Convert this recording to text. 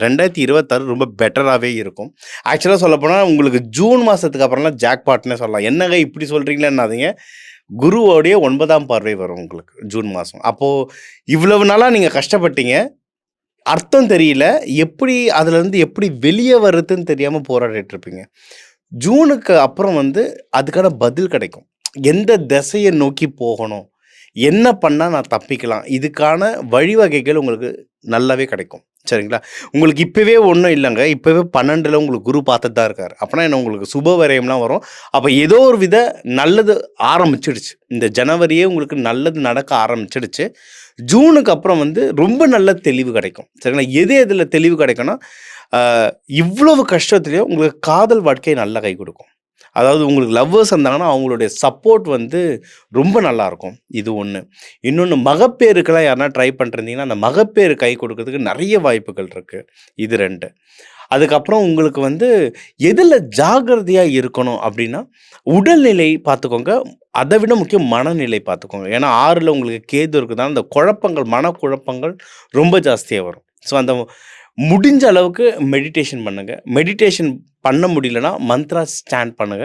ரெண்டாயிரத்தி இருபத்தாறு ரொம்ப பெட்டராகவே இருக்கும். ஆக்சுவலாக சொல்லப்போனால் உங்களுக்கு ஜூன் மாதத்துக்கு அப்புறம்லாம் ஜாக்பாட்னே சொல்லலாம். என்னங்க இப்படி சொல்கிறீங்களேன்னாதீங்க குருவோடைய ஒன்பதாம் பார்வை வரும் உங்களுக்கு ஜூன் மாதம் அப்போது இவ்வளவு நாளாக நீங்கள் கஷ்டப்பட்டீங்க. அர்த்தம் தெரியல. எப்படி அதுலேருந்து எப்படி வெளியே வர்றதுன்னு தெரியாமல் போராடிட்டு இருப்பீங்க ஜூனுக்கு அப்புறம் வந்து அதுக்கான பதில் கிடைக்கும். எந்த திசையை நோக்கி போகணும்? என்ன பண்ணால் நான் தப்பிக்கலாம்? இதுக்கான வழிவகைகள் உங்களுக்கு நல்லாவே கிடைக்கும். சரிங்களா? உங்களுக்கு இப்போவே ஒன்றும் இல்லைங்க. இப்போவே பன்னெண்டில் உங்களுக்கு குரு பார்த்துட்டு தான் இருக்கார். அப்போனா என்ன உங்களுக்கு சுப வரையம்லாம் வரும். அப்போ ஏதோ ஒரு வித நல்லது ஆரம்பிச்சிடுச்சு. இந்த ஜனவரியே உங்களுக்கு நல்லது நடக்க ஆரம்பிச்சிடுச்சு. ஜூனுக்கு அப்புறம் வந்து ரொம்ப நல்ல தெளிவு கிடைக்கும். சரிங்களா? எது எதில் தெளிவு கிடைக்கும்னா இவ்வளவு கஷ்டத்துலேயும் உங்களுக்கு காதல் வாழ்க்கை நல்லா கை கொடுக்கும். அதாவது உங்களுக்கு லவ்வர்ஸ் இருந்தாங்கன்னா அவங்களுடைய சப்போர்ட் வந்து ரொம்ப நல்லாயிருக்கும். இது ஒன்று இன்னொன்று மகப்பேருக்கெல்லாம் யாருனா ட்ரை பண்ணுறீங்கன்னா அந்த மகப்பேறு கை கொடுக்கறதுக்கு நிறைய வாய்ப்புகள் இருக்குது இது ரெண்டு. அதுக்கப்புறம் உங்களுக்கு வந்து எதில் ஜாகிரதையாக இருக்கணும் அப்படின்னா உடல்நிலை பார்த்துக்கோங்க. அதை விட முக்கியம் மனநிலை பார்த்துக்கோங்க. ஏன்னா ஆறில் உங்களுக்கு கேது இருக்குதுன்னா அந்த குழப்பங்கள் மனக்குழப்பங்கள் ரொம்ப ஜாஸ்தியாக வரும். ஸோ அந்த முடிஞ்ச அளவுக்கு மெடிடேஷன் பண்ணுங்கள் மெடிடேஷன் பண்ண முடியலன்னா மந்த்ரா ஸ்டாண்ட் பண்ணுங்கள்